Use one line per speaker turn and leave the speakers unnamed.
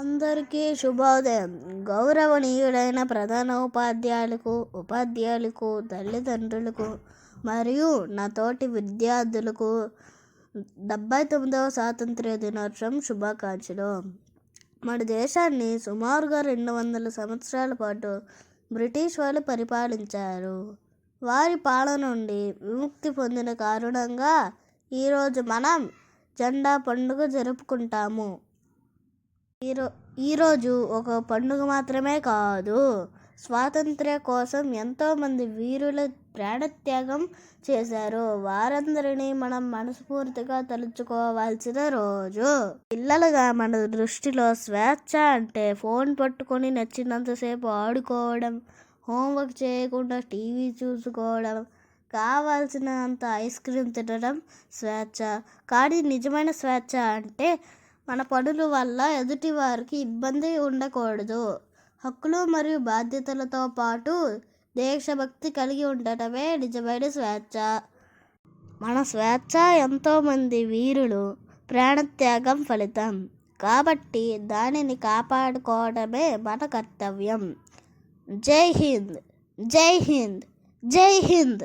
అందరికీ శుభోదయం. గౌరవనీయుడైన ప్రధాన ఉపాధ్యాయులకు ఉపాధ్యాయులకు తల్లిదండ్రులకు మరియు నా తోటి విద్యార్థులకు డెబ్బై తొమ్మిదవ స్వాతంత్ర్య దినోత్సవం శుభాకాంక్షలు. మన దేశాన్ని సుమారుగా రెండు వందల సంవత్సరాల పాటు బ్రిటిష్ వాళ్ళు పరిపాలించారు. వారి పాలన నుండి విముక్తి పొందిన కారణంగా ఈరోజు మనం జెండా పండుగ జరుపుకుంటాము. ఈరో ఈరోజు ఒక పండుగ మాత్రమే కాదు. స్వాతంత్ర్య కోసం ఎంతోమంది వీరుల ప్రాణత్యాగం చేశారు. వారందరినీ మనం మనస్ఫూర్తిగా తలుచుకోవాల్సిన రోజు. పిల్లలుగా మన దృష్టిలో స్వేచ్ఛ అంటే ఫోన్ పట్టుకొని నచ్చినంతసేపు ఆడుకోవడం హోంవర్క్ చేయకుండా టీవీ చూసుకోవడం కావాల్సినంత ఐస్ క్రీమ్ తినడం స్వేచ్ఛ. కానీ నిజమైన స్వేచ్ఛ అంటే మన పనుల వల్ల ఎదుటి వారికి ఇబ్బంది ఉండకూడదు. హక్కులు మరియు బాధ్యతలతో పాటు దేశభక్తి కలిగి ఉండటమే నిజమైన స్వేచ్ఛ. మన స్వేచ్ఛ ఎంతోమంది వీరులు ప్రాణత్యాగం ఫలితం. కాబట్టి దానిని కాపాడుకోవడమే మన కర్తవ్యం. జై హింద్! జై హింద్! జై హింద్!